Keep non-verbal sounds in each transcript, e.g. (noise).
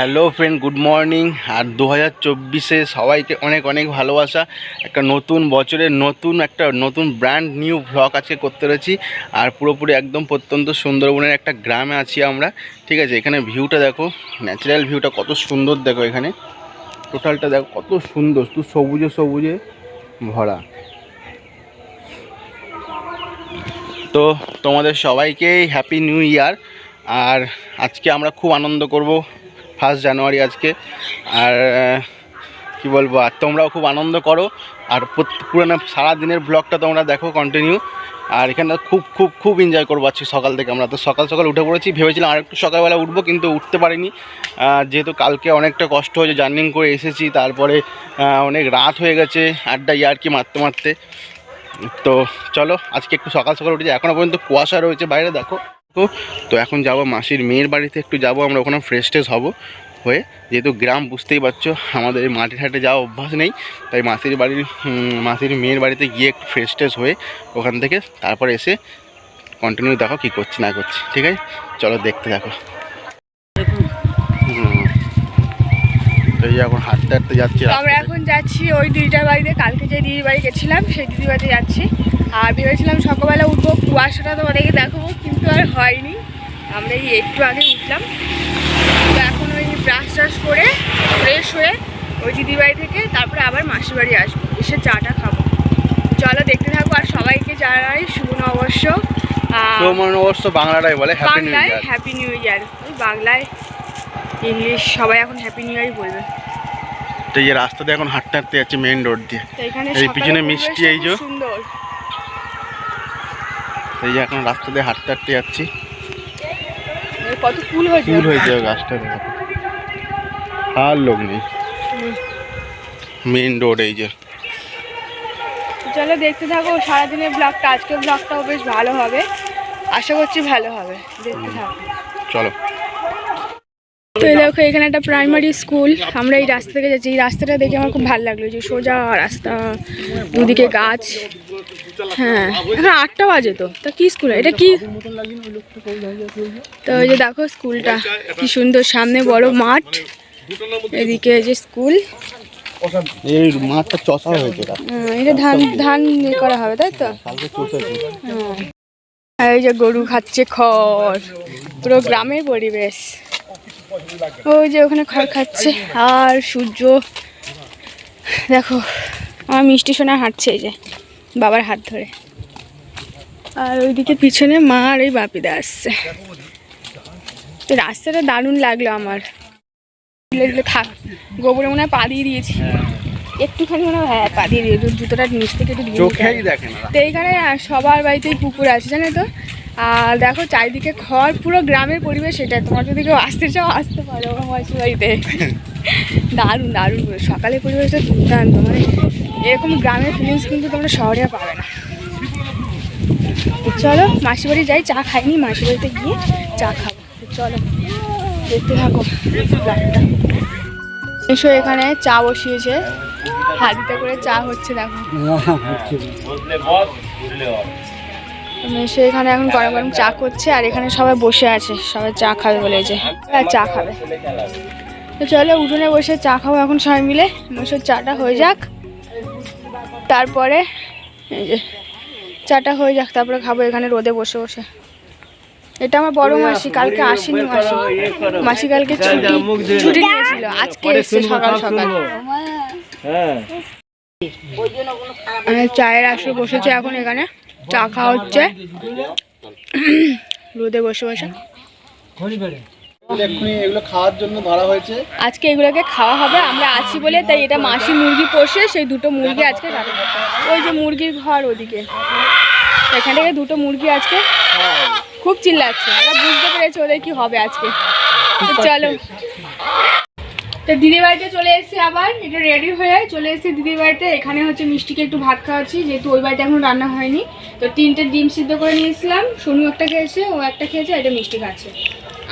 Hello friend, good morning. আর দু হাজার চব্বিশে সবাইকে অনেক অনেক ভালোবাসা। একটা নতুন বছরের নতুন একটা নতুন ব্র্যান্ড নিউ ভ্লগ আজকে করতে রয়েছি। আর পুরোপুরি একদম প্রত্যন্ত সুন্দরবনের একটা গ্রামে আছি আমরা। ঠিক আছে, এখানে ভিউটা দেখো ন্যাচারাল ভিউটা কত সুন্দর দেখো এখানে। টোটালটা দেখো কত সুন্দর, শুধু সবুজে সবুজে ভরা। তো তোমাদের সবাইকেই হ্যাপি নিউ ইয়ার আর আজকে আমরা খুব আনন্দ করব ফার্স্ট জানুয়ারি আজকে। আর কি বলব, আর তোমরাও খুব আনন্দ করো। আর পুরোনো সারাদিনের ব্লগটা তোমরা দেখো কন্টিনিউ আর এখানে খুব খুব খুব এনজয় করব আজকে সকাল থেকে আমরা। তো সকাল সকাল উঠে পড়েছি, ভেবেছিলাম আর একটু সকালবেলা উঠবো, কিন্তু উঠতে পারিনি। যেহেতু কালকে অনেকটা কষ্ট হয়েছে, জার্নিং করে এসেছি, তারপরে অনেক রাত হয়ে গেছে, আড্ডা ইয়ারকি মারতে মারতে। তো চলো, আজকে একটু সকাল সকাল উঠেছি এখনও পর্যন্ত কুয়াশা রয়েছে, বাইরে দেখো। তো তো এখন যাব মাসির মেয়ের বাড়িতে একটু যাব আমরা ওখানে ফ্রেশ ট্রেশ হব হয়ে। যেহেতু গ্রাম বুঝতেই পারছ আমাদের মাঠে ঘাটে যাওয়া অভ্যাস নেই। তাই মাসির বাড়ির মাসির মেয়ের বাড়িতে গিয়ে একটু ফ্রেশ ট্রেশ হয়ে ওখান থেকে তারপর এসে কন্টিনিউ দেখো কী করছি না করছি ঠিক আছে? চলো দেখতে দেখো। এই এখন হাঁটতে হাঁটতে যাচ্ছি আমরা এখন যাচ্ছি ওই দিদিটার বাড়িতে কালকে যে দিদির বাড়ি গেছিলাম সেই দিদির বাড়িতে যাচ্ছি। আর ভেবেছিলাম সকালবেলা উঠবো কুয়াশাটা তোমাদেরকে দেখাবো কিন্তু আর হয়নি। আমরা এই একটু আগে উঠলাম। তো এখন ওই ব্রাশ ট্রাশ করে ফ্রেশ হয়ে ওই দিদির বাড়ি থেকে তারপরে আবার মাসির বাড়ি আসব এসে চাটা খাব। চলো দেখতে থাকব আর সবাইকে জানাই শুভ আহ, তো অবশ্য বাংলাটাই বলে happy new year happy new year বাংলায় ইংলিশ সবাই এখন হ্যাপি নিউ ইয়ারই বলবে। তো এই যে রাস্তাতে এখন হাঁটতে হাঁটতে যাচ্ছে মেন রোড দিয়ে। এই পিছনে মিষ্টি এই যে। সুন্দর। এই যে এখন রাস্তা দিয়ে হাঁটতে হাঁটতে যাচ্ছি। কত ফুল হয়েছে? ফুল হয়েছে গাছটা। আর লোক নেই। মেন রোড এই যে। চলো দেখতে থাকো সারাদিনের ব্লগটা আজকের ব্লগটাও বেশ ভালো হবে। আশা করছি ভালো হবে। দেখতে থাকো। চলো। তো দেখো এখানে একটা প্রাইমারি স্কুল আমরা এই রাস্তা থেকে যাচ্ছি। এই রাস্তাটা দেখে আমার খুব ভালো লাগল যে সোজা রাস্তা দুদিকে গাছ। হ্যাঁ এখন আটটা বাজে তো। তা কি স্কুল এটা কি? তো ওই যে দেখো স্কুলটা কি সুন্দর সামনে বড় মাঠ। এদিকে এই যে স্কুল এই মাঠটা চষা হয়েছে এটা। ধান ধান করা হবে তাই তো। আর এই যে গরু খাচ্ছে খড়। পুরো গ্রামের পরিবেশ। ওই যে ওখানে খড় খাচ্ছে আর সূর্য। দেখো আমার মিষ্টি সোনা হাঁটছে এই যে বাবার হাত ধরে। আর ওইদিকে পিছনে মা আর এই বাপিদা আসছে। তো রাস্তাটা দারুণ লাগল আমার। দিলে দিলে থাক গোবরে মনে হয় পা দিয়ে দিয়েছি। একটুখানি মনে হয় হ্যাঁ পা দিয়ে দিয়েছি। জুতোটা নিচ থেকে একটু তো এইখানে সবার বাড়িতেই পুকুর আছে জানো তো? আর দেখো চারিদিকে খড় পুরো গ্রামের পরিবেশ এটা তোমার যদি কেউ আসতে চাও আসতে পারো মাসির বাড়িতে দারুণ দারুণ। সকালের পরিবেশটা দুর্দান্ত। মানে এরকম গ্রামের ফিলিংস কিন্তু তোমরা শহরে পাবে না। চলো মাসির বাড়ি যাই চা খাইনি মাসির বাড়িতে গিয়ে চা খাব। চলো দেখতে থাকো এসো এখানে চা বসিয়েছে। হাতিতে করে চা হচ্ছে দেখো। মেশে এখানে এখন গরম গরম চা করছে আর এখানে সবাই বসে আছে সবাই চা খাবে বলে যে চা খাবে। তো চলো উঠোনে বসে চা খাব এখন সবাই মিলে মেশোর চাটা হয়ে যাক তারপরে এই যে চাটা হয়ে যাক তারপরে খাব এখানে রোদে বসে বসে। এটা আমার বড় মাসি কালকে আসেনি মাসি। মাসি কালকে ছুটি ছুটি নিয়েছিল আজকে এসছে সকাল সকাল। মানে চায়ের আসলে বসেছে এখন এখানে। চা খাওয়া হচ্ছে। রোদে বসে বসে। এক্ষুনি এগুলো খাওয়ার জন্য ধরা হয়েছে। আজকে এগুলোকে খাওয়া হবে আমরা আছি বলে তাই এটা মাসি মুরগি পোষে সেই দুটো মুরগি আজকে ওই যে মুরগির ঘর ওদিকে। এখান থেকে দুটো মুরগি আজকে খুব চিল্লাচ্ছে। ওরা বুঝতে পেরেছে ওদের কি হবে আজকে। চলো। তো দিদির বাড়িতে চলে এসেছি আবার এটা রেডি হয়ে চলে এসেছি দিদির বাড়িতে। এখানে হচ্ছে মিষ্টিকে একটু ভাত খাওয়াচ্ছি যেহেতু ওই বাড়িতে এখন রান্না হয়নি। তো তিনটে ডিম সিদ্ধ করে নিয়েছিলাম সোনু একটা খেয়েছে ও একটা খেয়েছে এটা মিষ্টি খাচ্ছে।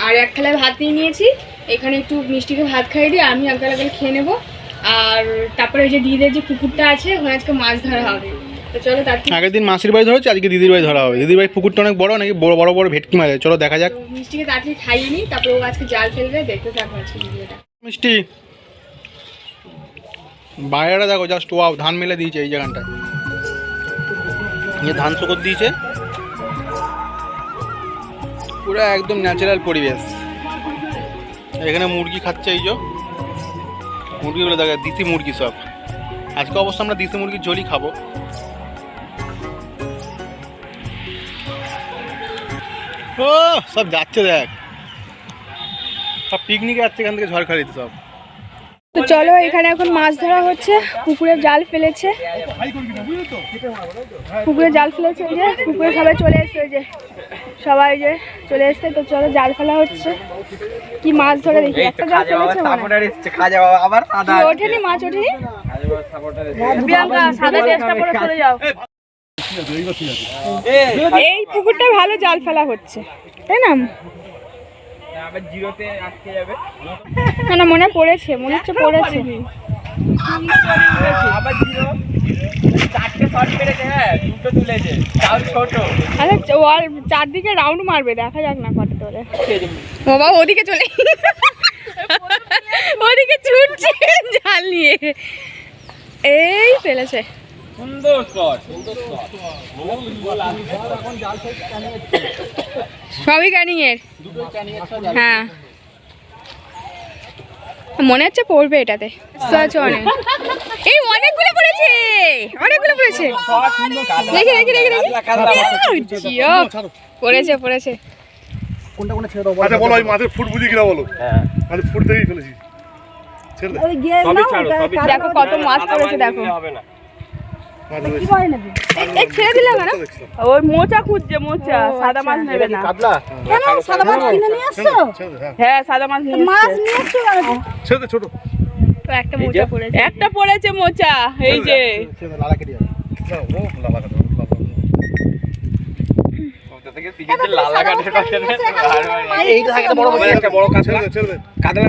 আর এক থালায় ভাত নিয়ে নিয়েছি এখানে একটু মিষ্টিকে ভাত খাইয়ে দিয়ে আমি এক গালা খেয়ে নেব। আর তারপরে ওই যে দিদিদের যে পুকুরটা আছে ওখানে আজকে মাছ ধরা হবে। তো চলো তাড়াতাড়ি আগের দিন মাসির বাড়ি ধরেছে আজকে দিদির বাড়ি ধরা হবে। দিদির বাড়ি পুকুরটা অনেক বড় নাকি বড় বড় বড় ভেটকি মাছ চলো দেখা যাক। মিষ্টিকে তাড়াতাড়ি খাইয়ে নিই তারপরে ও আজকে জাল ফেলবে দেখতে থাকব আজকে ভিডিওটা। মিষ্টি। বাইরেটা দেখো জাস্ট ওয়াও ধান মেলে দিয়েছে এই জায়গাটায়। ধান শুকর দিয়েছে। পুরো একদম ন্যাচারাল পরিবেশ। এখানে মুরগি খাচ্ছে এই যে। মুরগিগুলো দেখা, দিশি মুরগি সব। আজকে অবশ্য আমরা দিশি মুরগির ঝোলই খাব। ও, সব যাচ্ছে দেখ। সব পিকনিকে যাচ্ছে এখান থেকে ঝড়খালিতে সব। তো চলো এখানে এখন মাছ ধরা হচ্ছে পুকুরে জাল ফেলেছে। পুকুরে জাল ফেলেছে ওই যে পুকুরে সবাই চলে এসছে ওই যে সবাই যে চলে এসছে তো চলো জাল ফেলা হচ্ছে। কি মাছ ধরে দেখি একটা জাল ফেলেছে মনে। আবার সাদা ওঠেনি মাছ ওঠেনি? খাজা প্রিয়াঙ্কা সাদা ড্রেসটা পরে চলে যাও। এই পুকুরটা ভালো জাল ফেলা হচ্ছে তাই না? আবার জিরোতে আটকে যাবে। না না মনে পড়েছে মনে হচ্ছে পড়েছে। আবার জিরো। হ্যাঁ চারদিকে রাউন্ড মারবে দেখা যাক না কত তোলে। বাবা ওদিকে চলে (laughs) ওদিকে ছুটছে জাল নিয়ে। এই ফেলেছে। সুন্দর সবই ক্যানিং এর। হ্যাঁ। মনে হচ্ছে পড়বে এটাতে। অনেক এই অনেকগুলো পড়েছে। অনেকগুলো পড়েছে। দেখি দেখি দেখি দেখি। জিও পড়েছে পড়েছে। আচ্ছা বলো ওই মাছের ফুট বুঝি কিনা বলো। মাছের ফুট থেকেই ফেলেছি। ছেড়ে দে। সবই ছাড়ো সবই দেখো কত মাছ পড়েছে দেখো। হবে না। এই- এই ছেড়ে দিলে কেন? ওই মোচা খুঁজছে মোচা সাদা মাছ নেবে না। কেন? সাদা মাছ কিনে নিয়ে আসছো? হ্যাঁ হ্যাঁ সাদা মাছ নিয়ে মাছ নিয়ে আসছো ছেড়ে ছোট। একটা মোচা পড়েছে। একটা পড়েছে মোচা এই যে।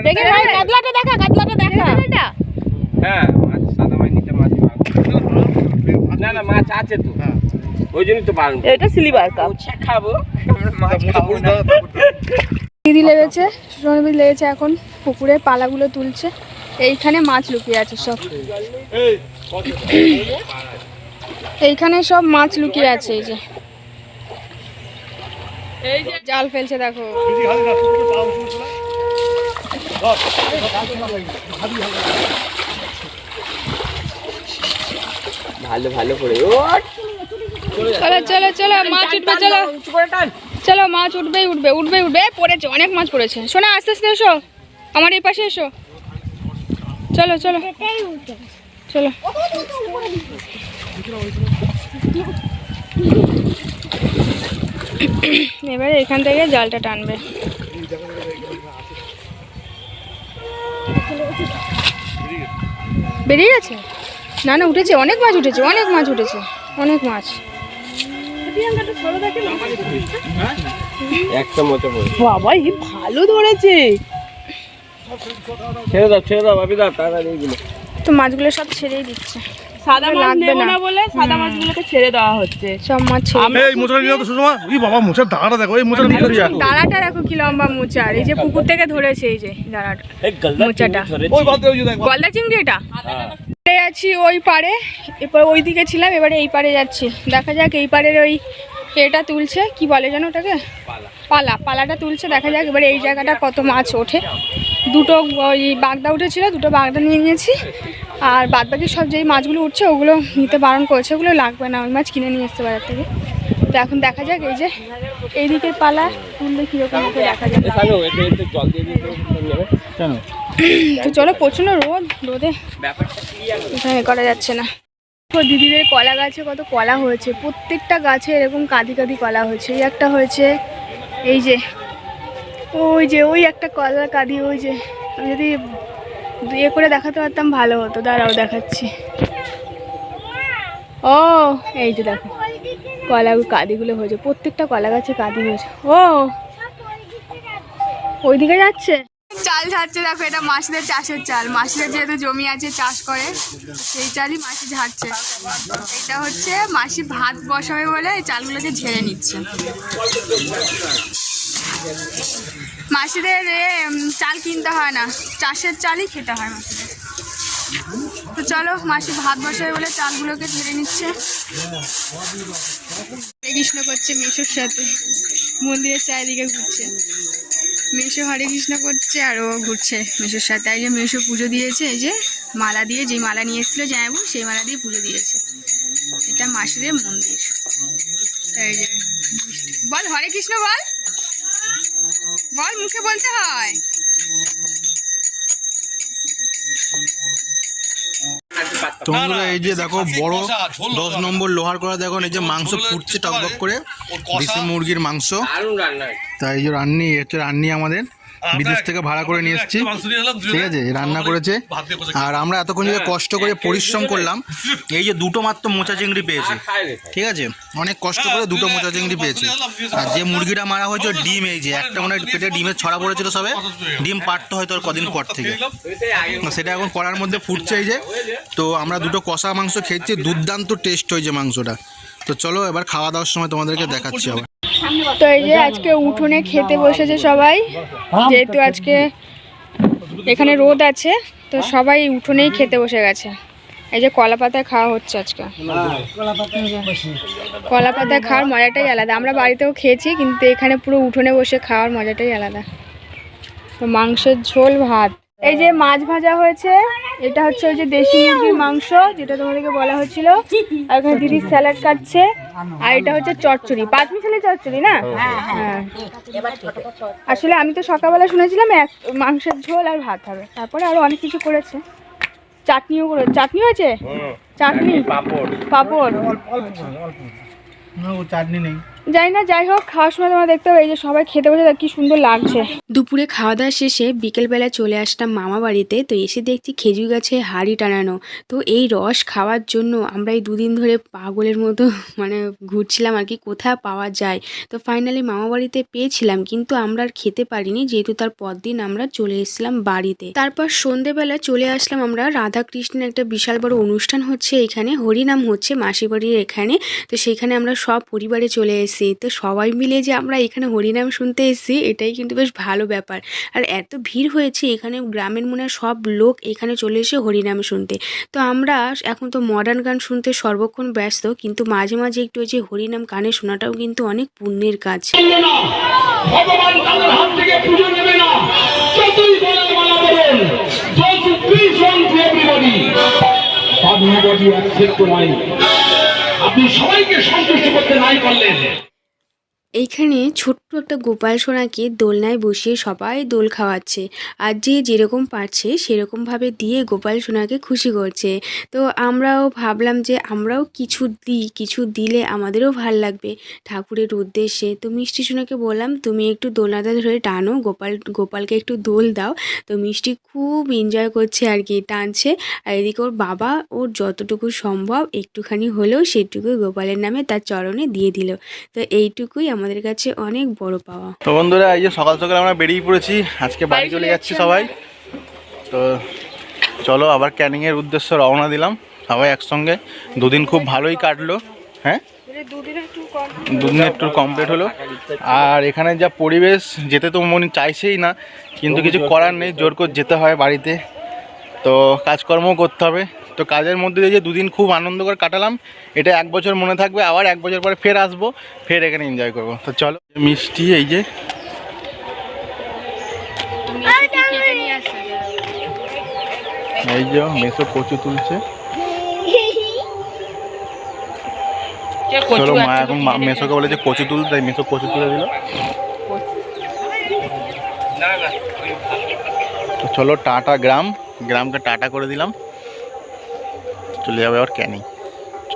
দেখে কাতলাটা দেখা কাতলাটা দেখা। এটা। হ্যাঁ মাছ সাদা মাছ নিচে মাছ না না মাছ আছে তো। হ্যাঁ। ওই জন্যই তো বারণ এটা সিলিভার কাপ। উচ্ছে খাব মাছ খাব না। দিদি লেগেছে লেগেছে এখন পুকুরে পালাগুলো তুলছে। এইখানে মাছ লুকিয়ে আছে সব। এইখানে সব মাছ লুকিয়ে আছে এই যে। এই যে। জাল ফেলছে দেখো খালি না শুধু তাও শুরু করে ভালো ভালো করে। চলো চলো চলো মাছ উঠবে চলো। চলো মাছ উঠবেই উঠবে উঠবেই উঠবে। পড়েছে অনেক মাছ পড়েছে। শোনা আস্তে আস্তে এসো। আমার এই পাশে এসো। চলো চলো। চলো। এবারে এখান থেকে জালটা টানবে। বেরিয়ে গেছে? না না উঠেছে অনেক মাছ উঠেছে অনেক মাছ উঠেছে অনেক মাছ। একটা মতো বাবা এই ভালো ধরেছে। ছেড়ে দাও ছেড়ে দাও ভাবি দাও তাড়াতাড়ি এইগুলো তো মাছগুলো সব ছেড়েই দিচ্ছে। সাদা মাছ লাগবে না। না বলে সাদা মাছগুলোকে ছেড়ে দেওয়া হচ্ছে। সব মাছ ছেড়ে এই মোচাটা নিয়ে তো সুষমা। এই বাবা মোচার দাঁড়াটা দেখো এই মোচার ভিতরে যা দাঁড়াটা দেখো কি লম্বা মোচার এই যে পুকুর থেকে ধরেছে এই যে দাঁড়াটা মোচাটা। ওই বাদ দে ওই গলদা চিংড়ি এটা? এই আছি ওই পারে এরপর ওই দিকে ছিলাম এবারে এই পারে যাচ্ছি। দেখা যাক এই পারের ওই এটা তুলছে কি বলে যেন ওটাকে? পালা। পালাটা তুলছে দেখা যাক এবারে এই জায়গাটা কত মাছ ওঠে। দুটো ওই বাগদা উঠেছিল দুটো বাগদা নিয়ে নিয়েছি আর বাদ বাকি সব যেই মাছগুলো উঠছে ওগুলো নিতে বারণ করেছে ওগুলো লাগবে না ওই মাছ কিনে নিয়ে এসতে বাজার থেকে। তো এখন দেখা যাক এই যে এই দিকের পালা তুললে কীরকম দেখা যাক তো চলো প্রচণ্ড রোদ, রোদে এখানে করা যাচ্ছে না। দিদিদের কলা গাছে কত কলা হয়েছে, প্রত্যেকটা গাছে এরকম কাঁদি কাঁদি কলা হয়েছে। এই একটা হয়েছে, এই যে, ওই যে, ওই একটা কলা কাঁদি, ওই যে। আমি যদি ইয়ে করে দেখাতে পারতাম, ভালো হতো। দাঁড়াও দেখাচ্ছি। ও, এই যে দেখো, কলা কাঁদিগুলো হয়েছে, প্রত্যেকটা কলা গাছে কাঁদি হয়েছে। ও, ওইদিকে যাচ্ছে? চাল ঝাড়ছে, দেখো এটা মাসিদের চাষের চাল। মাসিদের যেহেতু জমি আছে, চাষ করে, সেই চালই মাসি ঝাড়ছে। এটা হচ্ছে মাসি ভাত বসাবে বলে এই চালগুলোকে ঝেড়ে নিচ্ছে। মাসিদের চাল কিনতে হয় না। চাষের চালই খেতে হয় মাসিদের। তো চলো, মাসি ভাত বসাবে বলে চালগুলোকে ঝেড়ে নিচ্ছে। কৃষ্ণ করছে মেশোর সাথে। মন্দিরের চারিদিকে ঘুরছে। মেশো হরে কৃষ্ণ করছে, আর ও ঘুরছে মেশোর সাথে। এই যে মেশো পুজো দিয়েছে, এই যে মালা দিয়ে যে মালা নিয়ে এসেছিল জামাইবু সেই মালা দিয়ে পুজো দিয়েছে। এটা মাসিদের মন্দির। এই যে, বল হরে কৃষ্ণ, বল। বল, মুখে বলতে হয়। তো বন্ধুরা এই যে দেখো বড় দশ নম্বর লোহার করা দেখো এই যে মাংস ফুটছে টকবক করে দেশি মুরগির মাংস। তাই এই যে রান্নি এই হচ্ছে রান্নি আমাদের। বিদেশ থেকে ভাড়া করে নিয়ে এসেছি। ঠিক আছে রান্না করেছে। আর আমরা এতক্ষণ যে কষ্ট করে পরিশ্রম করলাম এই যে দুটো মাত্র মোচা চিংড়ি পেয়েছি। ঠিক আছে অনেক কষ্ট করে দুটো মোচা চিংড়ি পেয়েছি। আর যে মুরগিটা মারা হয়েছে ডিম এই যে একটা মনে হয় পেটে ডিমের ছড়া পড়েছিল সবে। ডিম পাড়তে হয়তো আর কদিন পর থেকে। সেটা এখন করার মধ্যে ফুটছে এই যে। তো আমরা দুটো কষা মাংস খেয়েছি দুর্দান্ত টেস্ট হয়েছে মাংসটা। তো চলো এবার খাওয়া দাওয়ার সময় তোমাদেরকে দেখাচ্ছি আবার। তো এই যে আজকে উঠোনে খেতে বসেছে সবাই যেহেতু আজকে এখানে রোদ আছে তো সবাই উঠোনেই খেতে বসে গেছে। এই যে কলা পাতায় খাওয়া হচ্ছে আজকে। কলা পাতায় খাওয়ার মজাটাই আলাদা। আমরা বাড়িতেও খেয়েছি কিন্তু এখানে পুরো উঠোনে বসে খাওয়ার মজাটাই আলাদা। তো মাংসের ঝোল ভাত। এই যে মাছ ভাজা হয়েছে এটা হচ্ছে ওই যে দেশি মুরগির মাংস যেটা তোমাদেরকে বলা হয়েছিল। আর এখানে দিদি স্যালাড কাটছে আর এটা হচ্ছে চচ্চড়ি। পাঁচ মিশালি চচ্চড়ি না? হ্যাঁ আসলে আমি তো সকালবেলা শুনেছিলাম এক মাংসের ঝোল আর ভাত হবে। তারপরে আরও অনেক কিছু করেছে। চাটনিও করে চাটনি হয়েছে? চাটনি? পাপড়। পাঁপড়। চাটনি নেই। যাই না, যাই হোক, খাওয়ার সময় তোমরা দেখতে হবে এই যে সবাই খেতে বসে কি সুন্দর লাগছে। দুপুরে খাওয়া দাওয়া শেষে বিকেলবেলা চলে আসলাম মামা বাড়িতে, তো এসে দেখছি খেজুর গাছে হাড়ি টানানো। তো এই রস খাওয়ার জন্য আমরা এই দুদিন ধরে পাগলের মতো মানে ঘুরছিলাম আর কি, কোথায় পাওয়া যায়। তো ফাইনালি মামা বাড়িতে পেয়েছিলাম, কিন্তু আমরা আর খেতে পারিনি, যেহেতু তার পরদিন আমরা চলে এসেছিলাম বাড়িতে। তারপর সন্ধেবেলা চলে আসলাম আমরা রাধা কৃষ্ণের একটা বিশাল বড় অনুষ্ঠান হচ্ছে, এখানে হরিনাম হচ্ছে মাসি বাড়ির এখানে। তো সেখানে আমরা সব পরিবারে চলে এসেছি। তো সবাই মিলে যে আমরা এখানে হরিনাম শুনতে এসেছি এটাই কিন্তু বেশ ভালো ব্যাপার আর এত ভিড় হয়েছে এখানে গ্রামের মনে হয় সব লোক এখানে চলে এসে হরিনাম শুনতে তো আমরা এখন তো মডার্ন গান শুনতে সর্বক্ষণ ব্যস্ত কিন্তু মাঝে মাঝে একটু যে হরিনাম কানে শোনাটাও কিন্তু অনেক পুণ্যের কাজ ভগবান কালের হাত থেকে to. আপনি সবাইকে সন্তুষ্ট করতে নাই পারলেন। এইখানে ছোট্ট একটা গোপাল সোনাকে দোলনায় বসিয়ে সবাই দোল খাওয়াচ্ছে। আর যে যেরকম পারছে, সেরকমভাবে দিয়ে গোপাল সোনাকে খুশি করছে। তো আমরাও ভাবলাম যে আমরাও কিছু দিই, কিছু দিলে আমাদেরও ভালো লাগবে ঠাকুরের উদ্দেশ্যে। তো মিষ্টি সোনাকে বললাম, তুমি একটু দোলনাটা ধরে টানো, গোপাল, গোপালকে একটু দোল দাও। তো মিষ্টি খুব এনজয় করছে আর কি, টানছে। আর এদিকে ওর বাবা ওর যতটুকু সম্ভব একটুখানি হলেও সেটুকু গোপালের নামে তার চরণে দিয়ে দিল। তো এইটুকুই আমাদের কাছে অনেক বড় পাওয়া। তো বন্ধুরা এই যে সকাল সকাল আমরা বেরিয়ে পড়েছি আজকে বাড়ি চলে যাচ্ছি সবাই। তো চলো আবার ক্যানিংয়ের উদ্দেশ্যে রওনা দিলাম। সবাই একসঙ্গে দুদিন খুব ভালোই কাটলো হ্যাঁ? দুদিন একটু কমপ্লিট হলো। আর এখানে যা পরিবেশ যেতে তো মনে চাইছেই না কিন্তু কিছু করার নেই জোর করে যেতে হয় বাড়িতে। তো কাজকর্মও করতে হবে। তো কাজের মধ্যে দিয়ে যে দুদিন খুব আনন্দ করে কাটালাম এটা এক বছর মনে থাকবে আবার এক বছর পরে ফের আসব ফের এখানে এনজয় করব। তো চলো মিষ্টি এই যে এই যে মেসো কচু তুলছে। চলো মা এখন মা- মেসোকে বলে যে কচু তুলতে তাই মেসো কচু তুলে দিল। তো চলো টাটা গ্রাম গ্রামকে টাটা করে দিলাম। চলে যাবে আবার ক্যানিং